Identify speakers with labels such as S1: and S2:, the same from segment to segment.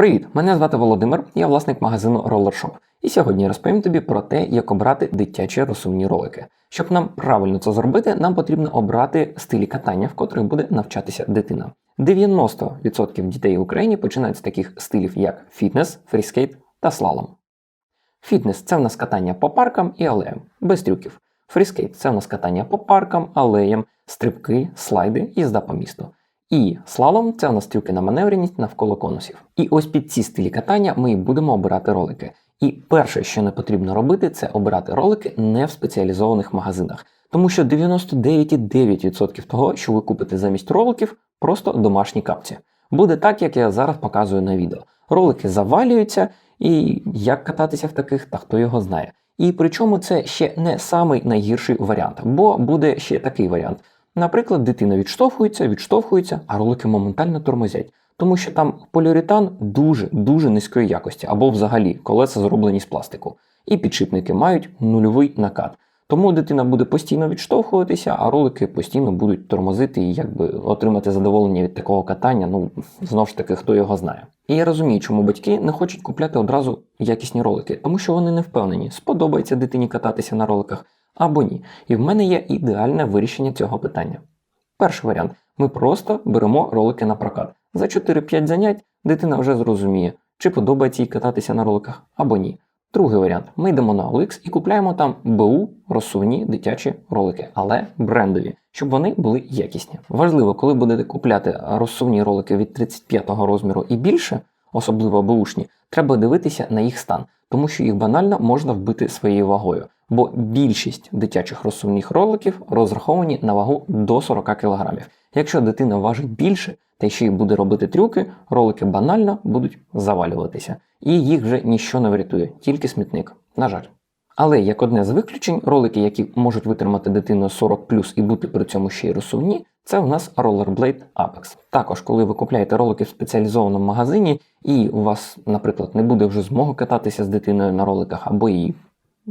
S1: Привіт! Мене звати Володимир, я власник магазину Roller Shop. І сьогодні я розповім тобі про те, як обрати дитячі розсувні ролики. Щоб нам правильно це зробити, нам потрібно обрати стилі катання, в котрих буде навчатися дитина. 90% дітей в Україні починають з таких стилів, як фітнес, фріскейт та слалом. Фітнес це в нас катання по паркам і алеям, без трюків. Фріскейт це в нас катання по паркам, алеям, стрибки, слайди, їзда по місту. І слалом це у на маневреність навколо конусів. І ось під ці стилі катання ми будемо обирати ролики. І перше, що не потрібно робити, це обирати ролики не в спеціалізованих магазинах. Тому що 99,9% того, що ви купите замість роликів, просто домашні капці. Буде так, як я зараз показую на відео. Ролики завалюються, і як кататися в таких, та хто його знає. І причому це ще не самий найгірший варіант, бо буде ще такий варіант. Наприклад, дитина відштовхується, відштовхується, а ролики моментально тормозять, тому що там поліуретан дуже-дуже низької якості, або взагалі колеса зроблені з пластику. І підшипники мають нульовий накат. Тому дитина буде постійно відштовхуватися, а ролики постійно будуть тормозити і якби отримати задоволення від такого катання. Ну знову ж таки, хто його знає. І я розумію, чому батьки не хочуть купляти одразу якісні ролики, тому що вони не впевнені, сподобається дитині кататися на роликах або ні. І в мене є ідеальне вирішення цього питання. Перший варіант: ми просто беремо ролики на прокат. За 4-5 занять дитина вже зрозуміє, чи подобається їй кататися на роликах або ні. Другий варіант: ми йдемо на OLX і купляємо там БУ розсувні дитячі ролики, але брендові, щоб вони були якісні. Важливо, коли будете купляти розсувні ролики від 35 розміру і більше, особливо бушні, треба дивитися на їх стан, тому що їх банально можна вбити своєю вагою. Бо більшість дитячих розсувних роликів розраховані на вагу до 40 кг. Якщо дитина важить більше та ще й буде робити трюки, ролики банально будуть завалюватися, і їх вже ніщо не врятує, тільки смітник. На жаль. Але як одне з виключень, ролики, які можуть витримати дитину 40 і бути при цьому ще й розсувні, це у нас Rollerblade Apex. Також, коли ви купляєте ролики в спеціалізованому магазині, і у вас, наприклад, не буде вже змоги кататися з дитиною на роликах, або їй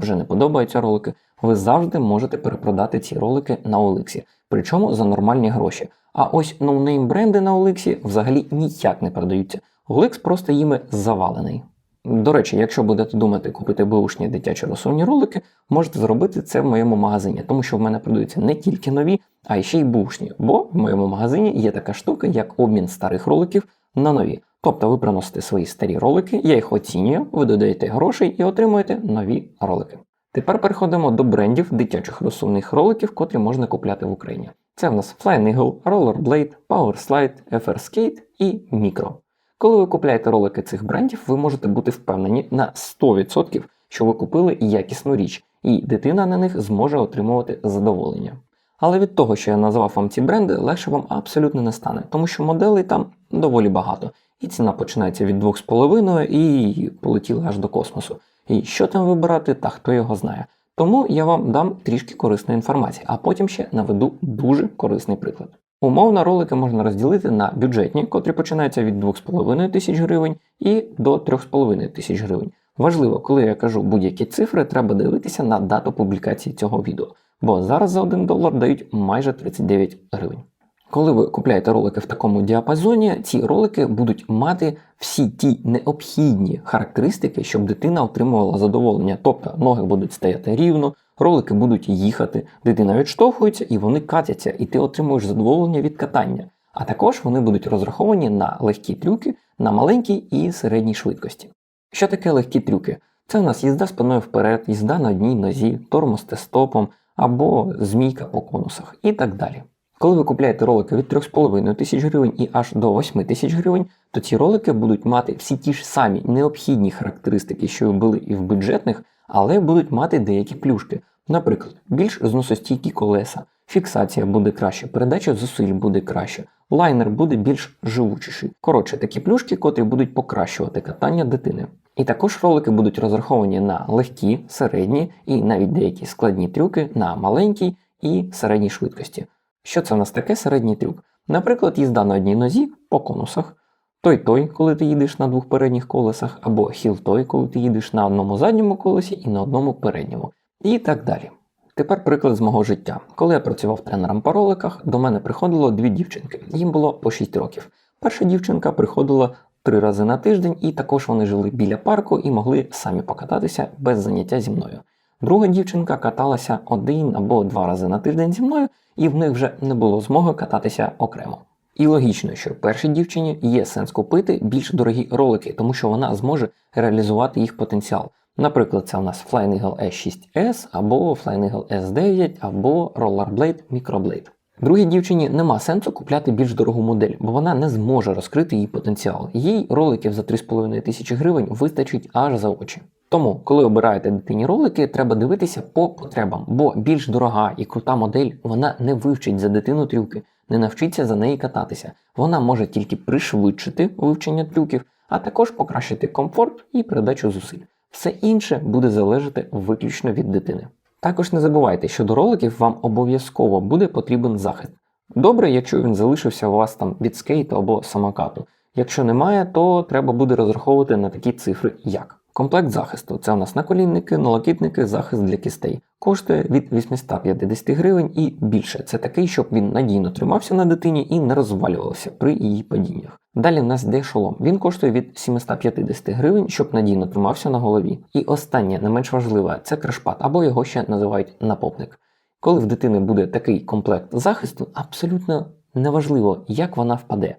S1: вже не подобаються ролики, ви завжди можете перепродати ці ролики на OLX, причому за нормальні гроші. А ось ноунейм бренди на OLX взагалі ніяк не продаються. OLX просто їми завалений. До речі, якщо будете думати купити бушні дитячі розсувні ролики, можете зробити це в моєму магазині, тому що в мене продаються не тільки нові, а й ще й бушні. Бо в моєму магазині є така штука, як обмін старих роликів на нові. Тобто ви приносите свої старі ролики, я їх оцінюю, ви додаєте грошей і отримуєте нові ролики. Тепер переходимо до брендів дитячих розсувних роликів, котрі можна купляти в Україні. Це в нас Flying Eagle, Rollerblade, Powerslide, FR Skate і Micro. Коли ви купляєте ролики цих брендів, ви можете бути впевнені на 100%, що ви купили якісну річ, і дитина на них зможе отримувати задоволення. Але від того, що я назвав вам ці бренди, легше вам абсолютно не стане, тому що моделей там доволі багато. І ціна починається від 2,5 і полетіла аж до космосу. І що там вибирати, та хто його знає. Тому я вам дам трішки корисної інформації, а потім ще наведу дуже корисний приклад. Умовно, ролики можна розділити на бюджетні, котрі починаються від 2,5 тисяч гривень і до 3,5 тисяч гривень. Важливо, коли я кажу будь-які цифри, треба дивитися на дату публікації цього відео, бо зараз за 1 долар дають майже 39 гривень. Коли ви купляєте ролики в такому діапазоні, ці ролики будуть мати всі ті необхідні характеристики, щоб дитина отримувала задоволення. Тобто ноги будуть стояти рівно, ролики будуть їхати, дитина відштовхується і вони катяться, і ти отримуєш задоволення від катання. А також вони будуть розраховані на легкі трюки на маленькій і середній швидкості. Що таке легкі трюки? Це у нас їзда спиною вперед, їзда на одній нозі, тормоз стопом або змійка по конусах і так далі. Коли ви купляєте ролики від 3,5 тисяч гривень і аж до 8 тисяч гривень, то ці ролики будуть мати всі ті ж самі необхідні характеристики, що були і в бюджетних, але будуть мати деякі плюшки. Наприклад, більш зносостійкі колеса, фіксація буде краще, передача зусиль буде краще, лайнер буде більш живучіший. Коротше, такі плюшки, котрі будуть покращувати катання дитини. І також ролики будуть розраховані на легкі, середні і навіть деякі складні трюки на маленькій і середній швидкості. Що це у нас таке середній трюк? Наприклад, їзда на одній нозі по конусах, той-той, коли ти їдеш на двох передніх колесах, або хіл-той, коли ти їдеш на одному задньому колесі і на одному передньому. І так далі. Тепер приклад з мого життя. Коли я працював тренером по роликах, до мене приходило дві дівчинки. Їм було по 6 років. Перша дівчинка приходила три рази на тиждень, і також вони жили біля парку і могли самі покататися без заняття зі мною. Друга дівчинка каталася один або два рази на тиждень зі мною, і в них вже не було змоги кататися окремо. І логічно, що першій дівчині є сенс купити більш дорогі ролики, тому що вона зможе реалізувати їх потенціал. Наприклад, це у нас Flying Eagle S6S або Flying Eagle S9 або Rollerblade Microblade. Другій дівчині нема сенсу купляти більш дорогу модель, бо вона не зможе розкрити її потенціал. Їй роликів за 3,5 тисячі гривень вистачить аж за очі. Тому, коли обираєте дитині ролики, треба дивитися по потребам, бо більш дорога і крута модель вона не вивчить за дитину трюки, не навчиться за неї кататися. Вона може тільки пришвидшити вивчення трюків, а також покращити комфорт і передачу зусиль. Все інше буде залежати виключно від дитини. Також не забувайте, що до роликів вам обов'язково буде потрібен захист. Добре, якщо він залишився у вас там від скейту або самокату. Якщо немає, то треба буде розраховувати на такі цифри, як комплект захисту. Це у нас наколінники, налокітники, захист для кістей. Коштує від 850 гривень і більше. Це такий, щоб він надійно тримався на дитині і не розвалювався при її падіннях. Далі в нас йде шолом. Він коштує від 750 гривень, щоб надійно тримався на голові. І останнє, не менш важливе, це крашпад, або його ще називають напопник. Коли в дитини буде такий комплект захисту, абсолютно неважливо, як вона впаде,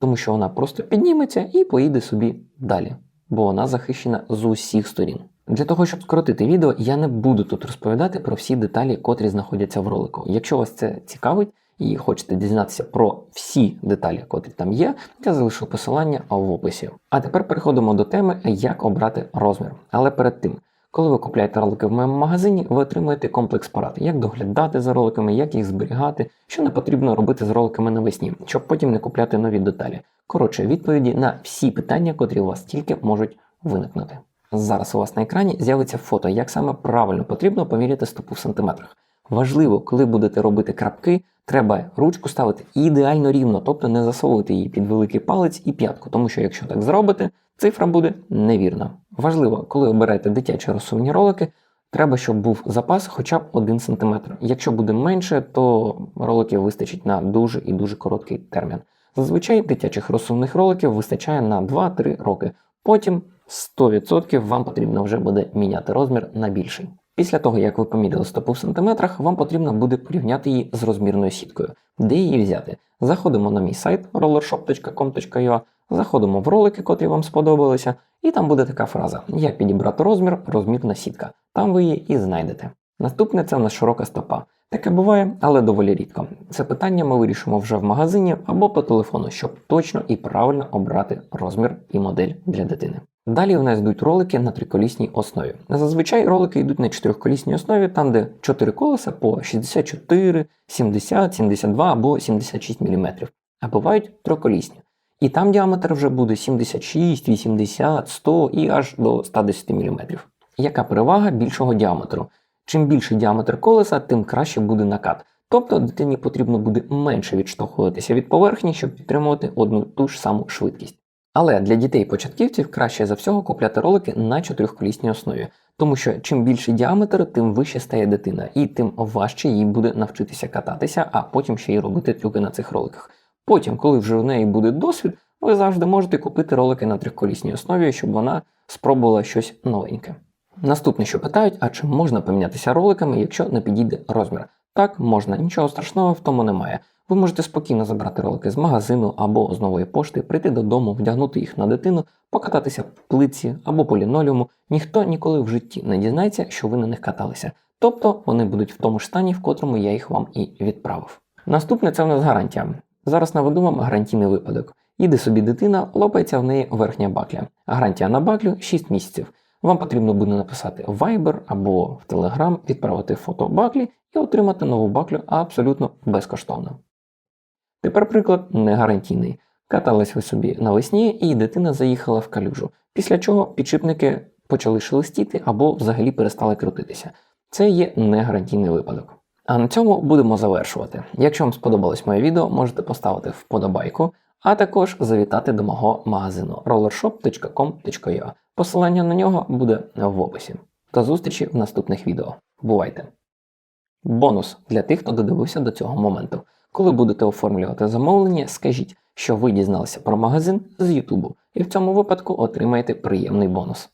S1: тому що вона просто підніметься і поїде собі далі, бо вона захищена з усіх сторін. Для того, щоб скоротити відео, я не буду тут розповідати про всі деталі, котрі знаходяться в ролику. Якщо вас це цікавить і хочете дізнатися про всі деталі, котрі там є, я залишу посилання в описі. А тепер переходимо до теми, як обрати розмір. Але перед тим, коли ви купляєте ролики в моєму магазині, ви отримуєте комплекс порад, як доглядати за роликами, як їх зберігати, що не потрібно робити з роликами навесні, щоб потім не купляти нові деталі. Коротше, відповіді на всі питання, котрі у вас тільки можуть виникнути. Зараз у вас на екрані з'явиться фото, як саме правильно потрібно поміряти стопу в сантиметрах. Важливо, коли будете робити крапки, треба ручку ставити ідеально рівно, тобто не засовувати її під великий палець і п'ятку, тому що якщо так зробите, цифра буде невірна. Важливо, коли обираєте дитячі розсувні ролики, треба, щоб був запас хоча б 1 см. Якщо буде менше, то роликів вистачить на дуже і дуже короткий термін. Зазвичай дитячих розсувних роликів вистачає на 2-3 роки. Потім 100% вам потрібно вже буде міняти розмір на більший. Після того, як ви поміряли стопу в сантиметрах, вам потрібно буде порівняти її з розмірною сіткою. Де її взяти? Заходимо на мій сайт rollershop.com.ua, заходимо в ролики, котрі вам сподобалися, і там буде така фраза: Як підібрати розмір, розмірна сітка. Там ви її і знайдете. Наступне це в нас широка стопа. Таке буває, але доволі рідко. Це питання ми вирішимо вже в магазині або по телефону, щоб точно і правильно обрати розмір і модель для дитини. Далі у нас йдуть ролики на триколісній основі. Зазвичай ролики йдуть на чотирьохколісній основі, там де 4 колеса по 64, 70, 72 або 76 мм, а бувають триколісні. І там діаметр вже буде 76, 80, 100 і аж до 110 мм. Яка перевага більшого діаметру? Чим більший діаметр колеса, тим краще буде накат. Тобто дитині потрібно буде менше відштовхуватися від поверхні, щоб підтримувати одну ту ж саму швидкість. Але для дітей-початківців краще за всього купляти ролики на чотирьохколісній основі, тому що чим більший діаметр, тим вище стає дитина, і тим важче їй буде навчитися кататися, а потім ще й робити трюки на цих роликах. Потім, коли вже в неї буде досвід, ви завжди можете купити ролики на трьохколісній основі, щоб вона спробувала щось новеньке. Наступне, що питають, а чи можна помінятися роликами, якщо не підійде розмір? Так, можна, нічого страшного в тому немає. Ви можете спокійно забрати ролики з магазину або з нової пошти, прийти додому, вдягнути їх на дитину, покататися по плитці або по лінолеуму. Ніхто ніколи в житті не дізнається, що ви на них каталися. Тобто вони будуть в тому ж стані, в котрому я їх вам і відправив. Наступне це в нас гарантія. Зараз наведу вам гарантійний випадок. Іде собі дитина, лопається в неї верхня бакля. Гарантія на баклю 6 місяців. Вам потрібно буде написати в Viber або в Telegram, відправити фото баклі і отримати нову баклю абсолютно безкоштовно. Тепер приклад не гарантійний. Катались ви собі навесні, і дитина заїхала в калюжу, після чого підшипники почали шелестіти або взагалі перестали крутитися. Це є не гарантійний випадок. А на цьому будемо завершувати. Якщо вам сподобалось моє відео, можете поставити вподобайку, а також завітати до мого магазину rollershop.com.ua. Посилання на нього буде в описі. До зустрічі в наступних відео. Бувайте! Бонус для тих, хто додивився до цього моменту. Коли будете оформлювати замовлення, скажіть, що ви дізналися про магазин з Ютубу, і в цьому випадку отримаєте приємний бонус.